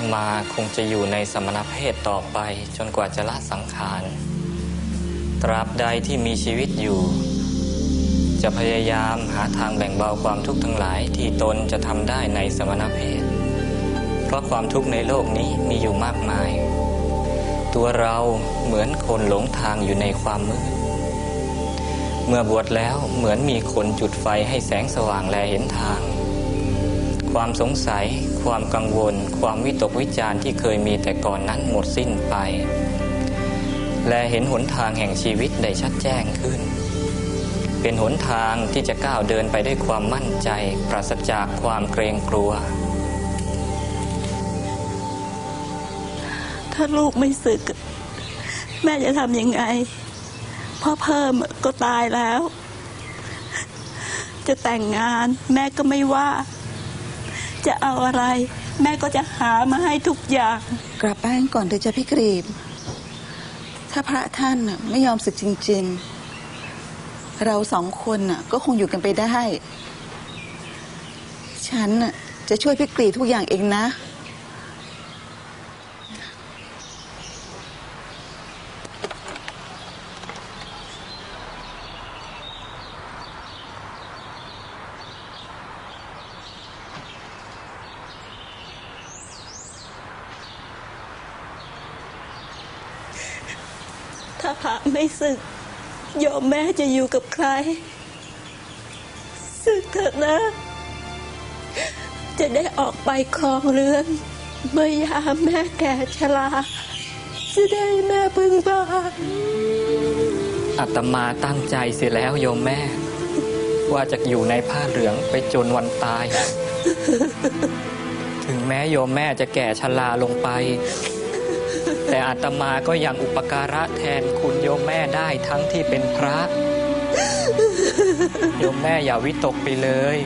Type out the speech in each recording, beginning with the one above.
ตมาคงจะอยู่ในสมณเพศต่อไป จนกว่าจะละสังขาร ตราบใดที่มีชีวิตอยู่ จะพยายามหาทางแบ่งเบาความทุกข์ทั้งหลายที่ตนจะทำได้ในสมณเพศ เพราะความทุกข์ในโลกนี้มีอยู่มากมาย ตัวเราเหมือนคนหลงทางอยู่ในความมืด เมื่อบวชแล้วเหมือนมีคนจุดไฟให้แสงสว่างแลเห็นทาง ความสงสัย ความกังวล ความวิตกวิจารณ์ที่เคยมีแต่ก่อนนั้นหมดสิ้นไป และเห็นหนทางแห่งชีวิตได้ชัดแจ้งขึ้น เป็นหนทางที่จะก้าวเดินไปด้วยความมั่นใจ ปราศจากความเกรงกลัว ถ้าลูกไม่สึก แม่จะทำยังไงพ่อเพิ่มก็ตายแล้ว จะแต่งงานแม่ก็ไม่ว่า จะเอาอะไร แม่ก็จะหามาให้ทุกอย่าง กลับบ้านก่อนเถอะจ้ะพี่กรีบ ถ้าพระท่านน่ะไม่ยอมศึกจริง ๆ เราสองคนน่ะก็คงอยู่กันไปได้ ฉันน่ะจะช่วยพี่กรีบทุกอย่างเองนะ ถ้าพระไม่สึกโยมแม่จะอยู่กับใครสึกเถอะนะ จะได้ออกไปครองเรือนเมื่อยามแม่แก่ชราจะได้แม่พึ่งพาอาตมาตั้งใจเสียแล้วโยมแม่ ว่าจะอยู่ในผ้าเหลืองไปจนวันตาย ถึงแม้โยมแม่จะแก่ชราลงไป แต่อาตมาก็ยังอุปการะแทนคุณโยมแม่ได้ทั้งที่เป็นพระ โยมแม่อย่าวิตกไปเลย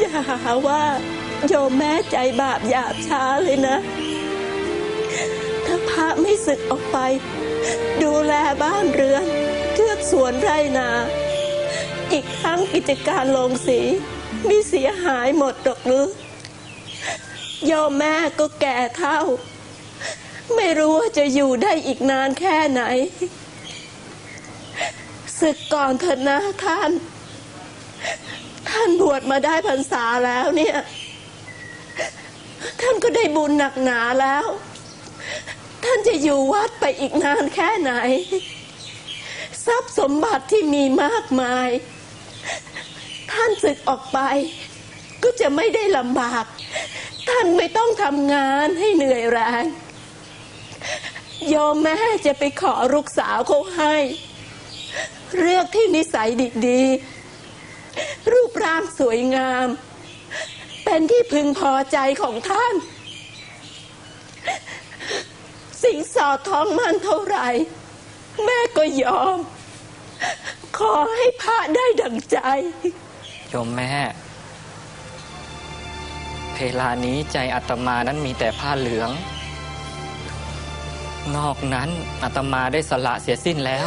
อย่าหาว่าโยมแม่ใจบาปหยาบช้าเลยนะ ถ้าพระไม่สึกออกไป ดูแลบ้านเรือนเทือกสวนไรนา อีกทั้งกิจการโรงสีมีเสียหายหมดดอกหรือโยมแม่ก็แก่เท่า ไม่รู้ว่าจะอยู่ได้อีกนานแค่ไหนศึกก่อนเถอะนะท่าน ท่านบวชมาได้พรรษาแล้วเนี่ย ท่านก็ได้บุญหนักหนาแล้ว ท่านจะอยู่วัดไปอีกนานแค่ไหน ทรัพย์สมบัติที่มีมากมาย ท่านศึกออกไป ก็จะไม่ได้ลำบาก ท่านไม่ต้องทำงานให้เหนื่อยแรงโยมแม่จะไปขอลูกสาวเขาให้ เลือกที่นิสัยดีๆ รูปร่างสวยงาม เป็นที่พึงพอใจของท่าน สิ่งสอดท้องมันเท่าไหร่ แม่ก็ยอม ขอให้พระได้ดังใจ โยมแม่ เพลานี้ใจอาตมานั้นมีแต่ผ้าเหลือง นอกนั้นอาตมาได้สละเสียสิ้นแล้ว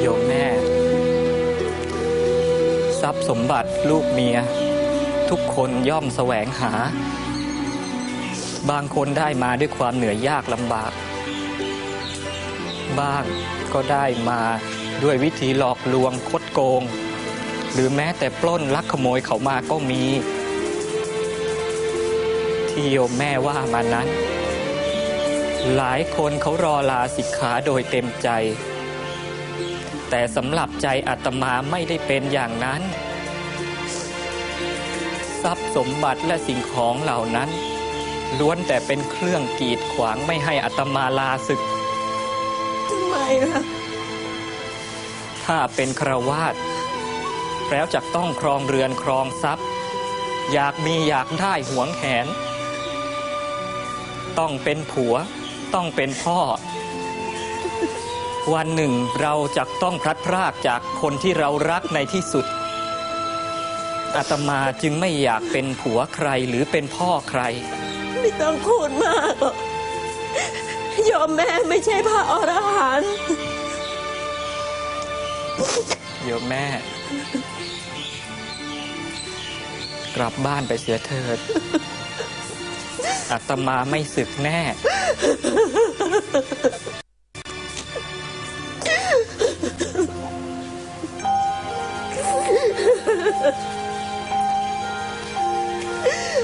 โยมแม่ ทรัพย์สมบัติลูกเมีย ทุกคนย่อมแสวงหา บางคนได้มาด้วยความเหนื่อยยากลำบาก บ้างก็ได้มาด้วยวิธีหลอกลวงคดโกง หรือแม้แต่ปล้นลักขโมยเขามาก็มี ที่โยมแม่ว่ามานั้น หลายคนเขารอลาสิกขาโดยเต็มใจ แต่สำหรับใจอาตมาไม่ได้เป็นอย่างนั้น สมบัติและสิ่งของเหล่านั้น ล้วนแต่เป็นเครื่องกีดขวางไม่ให้อาตมาลาศึกทำไมล่ะถ้าเป็นครวาสแล้วจะต้องครองเรือนครองทรัพย์ อยากมีอยากได้หวงแหน ต้องเป็นผัว ต้องเป็นพ่อ วันหนึ่งเราจะต้องพลัดพรากจากคนที่เรารักในที่สุด อาตมาจึงไม่อยากเป็นผัวใครหรือเป็นพ่อใคร ไม่ต้องพูดมากหรอกโยมแม่ไม่ใช่พระอรหันต์โยมแม่ กลับบ้านไปเสียเถิดอาตมาไม่สึกแน่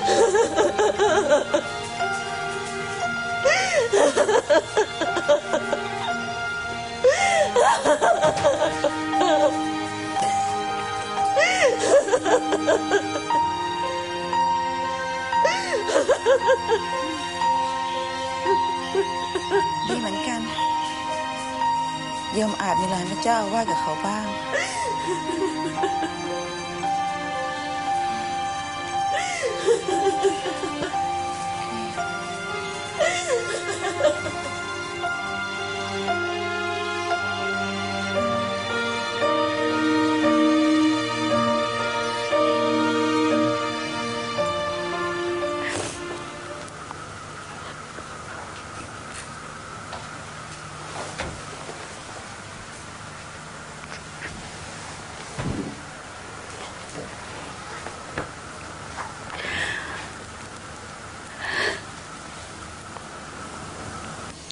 ดีเหมือนกันโยมอาจมีลานพระเจ้าว่ากับเขาบ้าง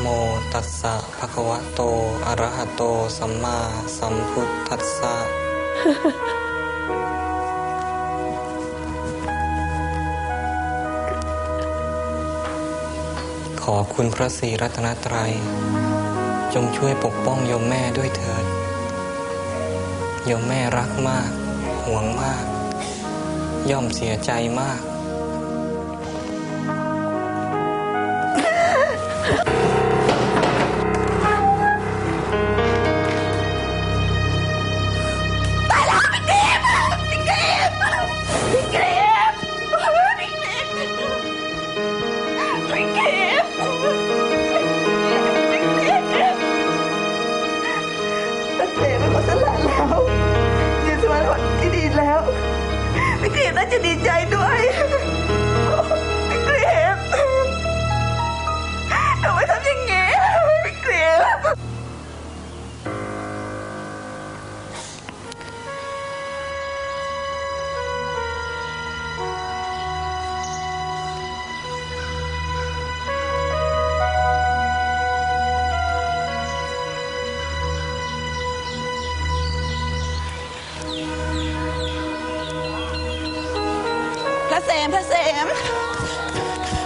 โมตัสสะภะคะวะโต อะระหะโต สัมมาสัมพุทธัสสะขอคุณพระศรีรัตนตรัย จงช่วยปกป้องโยมแม่ด้วยเถิด โยมแม่รักมาก ห่วงมาก ย่อมเสียใจมาก มพระเสม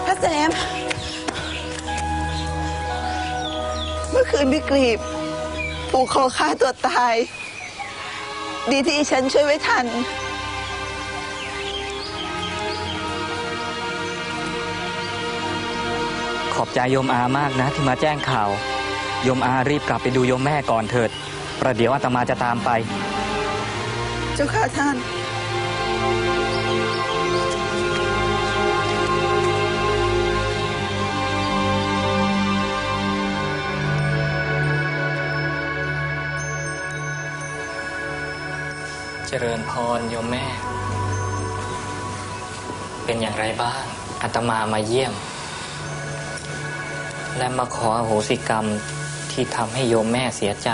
พระเสม เมื่อคืนพี่กรีบผูกคอฆ่าตัวตาย ดีที่ฉันช่วยไว้ทัน ขอบใจโยมอามากนะที่มาแจ้งข่าว โยมอารีบกลับไปดูโยมแม่ก่อนเถิด ประเดี๋ยวอาตมาจะตามไป เจ้าค่ะท่าน เจริญพรโยมแม่ เป็นอย่างไรบ้างอาตมามาเยี่ยม และมาขออโหสิกรรมที่ทำให้โยมแม่เสียใจ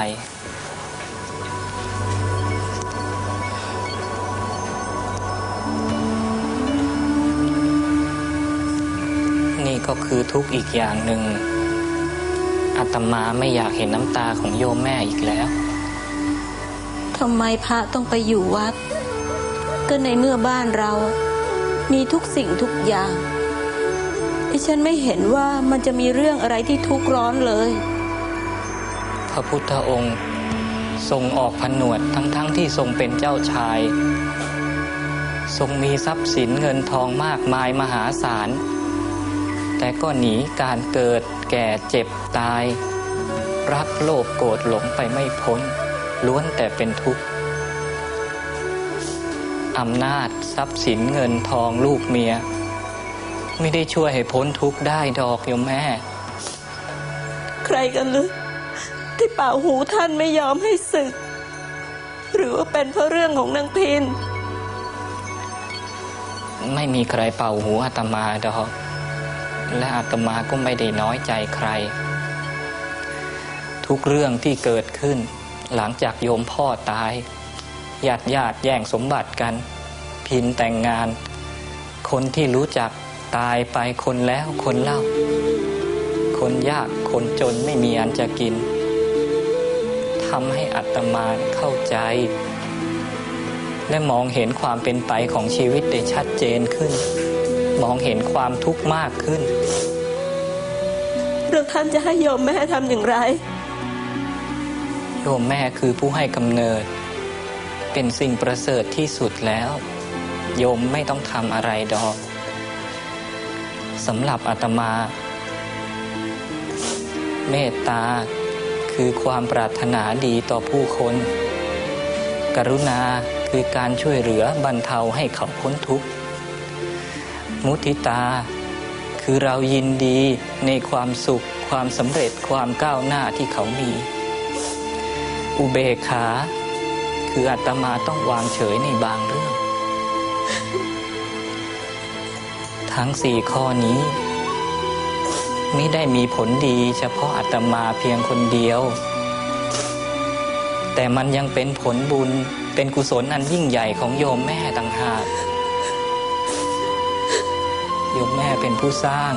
นี่ก็คือทุกข์อีกอย่างหนึ่งอาตมาไม่อยากเห็นน้ำตาของโยมแม่อีกแล้ว ทำไมพระต้องไปอยู่วัด ก็ในเมื่อบ้านเรา มีทุกสิ่งทุกอย่างดิฉันไม่เห็นว่ามันจะมีเรื่องอะไรที่ทุกข์ร้อนเลย พระพุทธองค์ทรงออกผนวดทั้งๆทที่ทรงเป็นเจ้าชาย ทรงมีทรัพย์สินเงินทองมากมายมหาศาล แต่ก็หนีการเกิดแก่เจ็บตาย รักโลภโกรธหลงไปไม่พ้น ล้วนแต่เป็นทุกข์อำนาจทรัพย์สินเงินทองลูกเมีย ไม่ได้ช่วยให้พ้นทุกข์ได้ดอกโยมแม่ ใครกันลึกที่เป่าหูท่านไม่ยอมให้ศึก หรือว่าเป็นเพราะเรื่องของนางพิน ไม่มีใครเป่าหูอาตมาดอก และอาตมาก็ไม่ได้น้อยใจใคร ทุกเรื่องที่เกิดขึ้น หลังจากโยมพ่อตายญาติญาติแย่งสมบัติกัน พินแต่งงาน คนที่รู้จักตายไปคนแล้วคนเล่า คนยากคนจนไม่มีอันจะกินทำให้อัตมาเข้าใจ และมองเห็นความเป็นไปของชีวิตได้ชัดเจนขึ้น มองเห็นความทุกข์มากขึ้น เรื่องท่านจะให้โยมแม่ทำอย่างไร โยมแม่คือผู้ให้กำเนิด เป็นสิ่งประเสริฐที่สุดแล้ว โยมไม่ต้องทำอะไรดอกสำหรับอาตมา เมตตาคือความปรารถนาดีต่อผู้คน กรุณาคือการช่วยเหลือบรรเทาให้เขาพ้นทุกข์ มุทิตา คือเรายินดีในความสุขความสำเร็จความก้าวหน้าที่เขามี อุเบกขา คืออาตมาต้องวางเฉยในบางเรื่อง ทั้งสี่ข้อนี้ไม่ได้มีผลดีเฉพาะอาตมาเพียงคนเดียว แต่มันยังเป็นผลบุญเป็นกุศลอันยิ่งใหญ่ของโยมแม่ต่างหากโยมแม่เป็นผู้สร้าง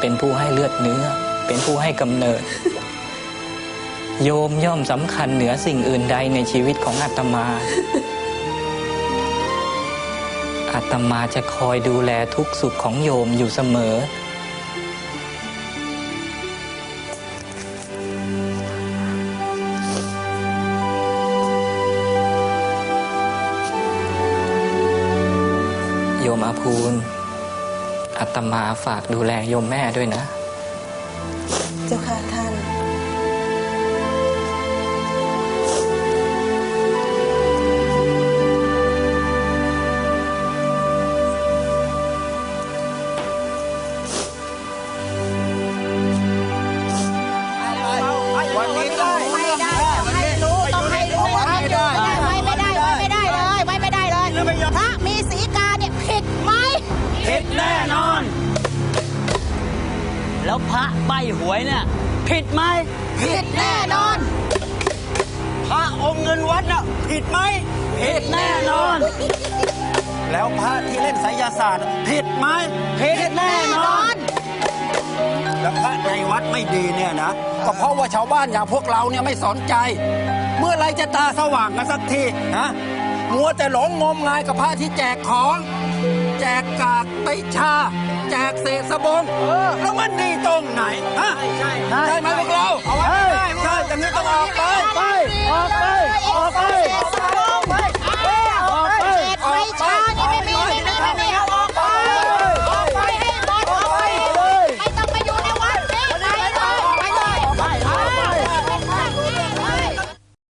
เป็นผู้ให้เลือดเนื้อ เป็นผู้ให้กำเนิด โยมย่อมสำคัญเหนือสิ่งอื่นใดในชีวิตของอาตมาอาตมาจะคอยดูแลทุกสุขของโยมอยู่เสมอ โยมอาภูลอาตมาฝากดูแลโยมแม่ด้วยนะ เจ้าค่ะท่านวัน แล้วพระใบหวยเนี่ยผิดไหมผิดแน่นอน พระองค์เงินวัดน่ะผิดไหมผิดแน่นอน แล้วพระที่เล่นไสยศาสตร์น่ะผิดไหมผิดแน่นอน แล้วพระในวัดไม่ดีเนี่ยนะก็เพราะว่าชาวบ้านอย่างพวกเราเนี่ยไม่สนใจ เมื่อไรจะตาสว่างกันสักทีฮะ มัวแต่หลงงมงายกับพระที่แจกของ แจกกากไปชา แจกเศษสบงแล้วมันดีตรงไหนฮะใช่ใช่ไหมพวกเราเอาไว้ไม่ได้ใช่อย่างนี้ต้องออกไปออกไปออกไปออกไปออกไปออกไป